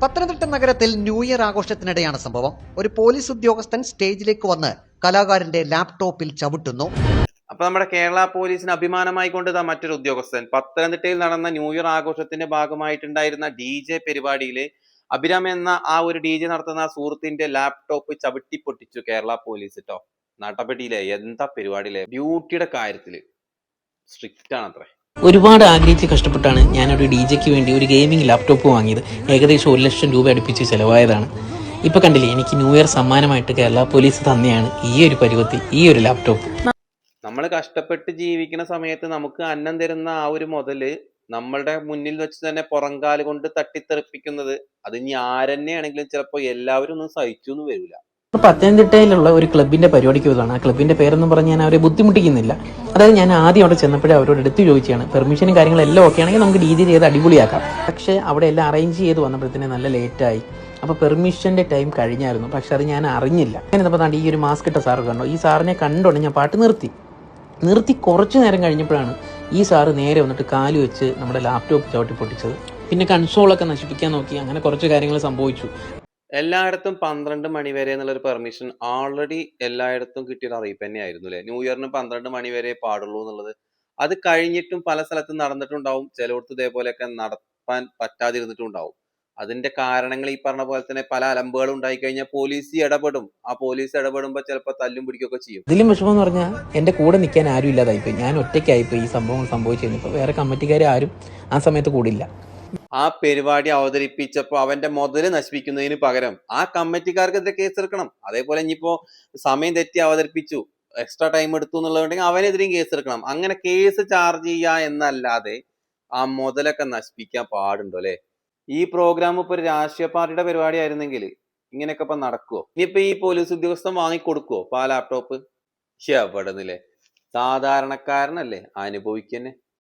പത്തനംതിട്ട നഗരത്തിൽ new year ആഘോഷത്തിനിടെയാണ് സംഭവം. ഒരു പോലീസ് ഉദ്യോഗസ്ഥൻ സ്റ്റേജിലേക്ക് വന്ന് കലാകാരന്റെ ലാപ്ടോപ്പിൽ ചവിട്ടുന്നു. അപ്പൊ നമ്മുടെ കേരള പോലീസിന് അഭിമാനമായി കൊണ്ട് മറ്റൊരു ഉദ്യോഗസ്ഥൻ. പത്തനംതിട്ടയിൽ നടന്ന ന്യൂ ഇയർ ആഘോഷത്തിന്റെ ഭാഗമായിട്ടുണ്ടായിരുന്ന ഡി ജെ പരിപാടിയിലെ അഭിരാം എന്ന ആ ഒരു ഡി ജെ നടത്തുന്ന സുഹൃത്തിന്റെ ലാപ്ടോപ്പ് ചവിട്ടി പൊട്ടിച്ചു കേരള പോലീസ് കേട്ടോ നടപടിയിലെ എന്താ പരിപാടിയിലെ ഡ്യൂട്ടിയുടെ കാര്യത്തിൽ സ്ട്രിക്റ്റ് ആണ് അത്രേ ഒരുപാട് ആഗ്രഹിച്ച് കഷ്ടപ്പെട്ടാണ് ഞാനൊരു ഡി ജെക്ക് വേണ്ടി ഒരു ഗെയിമിംഗ് ലാപ്ടോപ്പ് വാങ്ങിയത്. ഏകദേശം ഒരു ലക്ഷം രൂപ അടുപ്പിച്ച് ചിലവായതാണ്. ഇപ്പൊ കണ്ടില്ലേ എനിക്ക് ന്യൂ ഇയർ സമ്മാനമായിട്ട് കേരള പോലീസ് തന്നെയാണ് ഈ ഒരു പരുവത്തിൽ ഈ ഒരു ലാപ്ടോപ്പ് നമ്മൾ കഷ്ടപ്പെട്ട് ജീവിക്കുന്ന സമയത്ത് നമുക്ക് അന്നം തരുന്ന ആ ഒരു മുതൽ നമ്മളുടെ മുന്നിൽ വെച്ച് തന്നെ പുറങ്കാൽ കൊണ്ട് തട്ടിത്തെറിപ്പിക്കുന്നത് അത് ഇനി ആരെന്നെയാണെങ്കിലും ചിലപ്പോ എല്ലാവരും ഒന്നും സഹിച്ചു എന്ന് വരില്ല. പത്തനംതിട്ടയിലുള്ള ഒരു ക്ലബിന്റെ പരിപാടിക്ക് പോയതാണ്. ആ ക്ലബിന്റെ പേരൊന്നും പറഞ്ഞ് ഞാൻ അവരെ ബുദ്ധിമുട്ടിക്കുന്നില്ല. അതായത് ഞാൻ ആദ്യം അവിടെ ചെന്നപ്പോഴേ അവരോട് എടുത്തു ചോദിച്ചാണ് പെർമിഷനും കാര്യങ്ങളെല്ലാം ഓക്കെ ആണെങ്കിൽ നമുക്ക് ഡി ജെ ചെയ്ത് അടിപൊളിയാക്കാം. പക്ഷേ അവിടെ എല്ലാം അറേഞ്ച് ചെയ്ത് വന്നപ്പോഴത്തേന് നല്ല ലേറ്റായി അപ്പോൾ പെർമിഷന്റെ ടൈം കഴിഞ്ഞായിരുന്നു. പക്ഷെ അത് ഞാൻ അറിഞ്ഞില്ല. അങ്ങനെ നമ്മൾ ഈ ഒരു മാസ്ക് ഇട്ട സാറ് കണ്ടോ. ഈ സാറിനെ കണ്ടോണ്ട് ഞാൻ പാട്ട് നിർത്തി. നിർത്തി കുറച്ച് നേരം കഴിഞ്ഞപ്പോഴാണ് ഈ സാറ് നേരെ വന്നിട്ട് കാൽ വെച്ച് നമ്മുടെ ലാപ്ടോപ്പ് ചവിട്ടി പൊട്ടിച്ചത്. പിന്നെ കൺസോളൊക്കെ നശിപ്പിക്കാൻ നോക്കി. അങ്ങനെ കുറച്ച് കാര്യങ്ങൾ സംഭവിച്ചു. എല്ലായിടത്തും പന്ത്രണ്ട് മണി വരെ എന്നുള്ളൊരു പെർമിഷൻ ഓൾറെഡി എല്ലായിടത്തും കിട്ടിയൊരു അറിയിപ്പ് തന്നെയായിരുന്നു അല്ലെ? ന്യൂ ഇയറിന് പന്ത്രണ്ട് മണി വരെ പാടുള്ളൂ എന്നുള്ളത്. അത് കഴിഞ്ഞിട്ടും പല സ്ഥലത്തും നടന്നിട്ടുണ്ടാവും. ചിലയിടത്ത് ഇതേപോലെയൊക്കെ നടത്താൻ പറ്റാതിരുന്നിട്ടുണ്ടാവും. അതിന്റെ കാരണങ്ങൾ ഈ പറഞ്ഞ പോലെ തന്നെ പല അലമ്പുകളും ഉണ്ടായി കഴിഞ്ഞാൽ പോലീസ് ഇടപെടും. ആ പോലീസ് ഇടപെടുമ്പോൾ ചിലപ്പോ തല്ലും പിടിക്കുകയൊക്കെ ചെയ്യും. ഇതിലും വിഷമം എന്ന് പറഞ്ഞാൽ എന്റെ കൂടെ നിൽക്കാൻ ആരും ഇല്ലാതായിപ്പോയി ഞാൻ ഒറ്റയ്ക്കായിപ്പോയി ഈ സംഭവങ്ങൾ സംഭവിച്ചു കഴിഞ്ഞപ്പോൾ വേറെ കമ്മിറ്റിക്കാർ ആരും ആ സമയത്ത് കൂടില്ല ആ പരിപാടി അവതരിപ്പിച്ചപ്പോ അവന്റെ മുതൽ നശിപ്പിക്കുന്നതിന് പകരം ആ കമ്മിറ്റിക്കാർക്കെതിരെ കേസെടുക്കണം അതേപോലെ ഇനിയിപ്പോ സമയം തെറ്റി അവതരിപ്പിച്ചു എക്സ്ട്രാ ടൈം എടുത്തു എന്നുള്ളതുണ്ടെങ്കിൽ അവനെതിരെയും കേസെടുക്കണം അങ്ങനെ കേസ് ചാർജ് ചെയ്യുക എന്നല്ലാതെ ആ മുതലൊക്കെ നശിപ്പിക്കാൻ പാടുണ്ടോ അല്ലെ? ഈ പ്രോഗ്രാം ഇപ്പൊ ഒരു രാഷ്ട്രീയ പാർട്ടിയുടെ പരിപാടി ആയിരുന്നെങ്കിൽ ഇങ്ങനെയൊക്കെ ഇപ്പൊ നടക്കുവോ? ഇനിയിപ്പോ ഈ പോലീസ് ഉദ്യോഗസ്ഥൻ വാങ്ങിക്കൊടുക്കുവോ? ഇപ്പൊ ആ ലാപ്ടോപ്പ് എവിടെന്നില്ലേ സാധാരണക്കാരനല്ലേ അനുഭവിക്കന്നെ.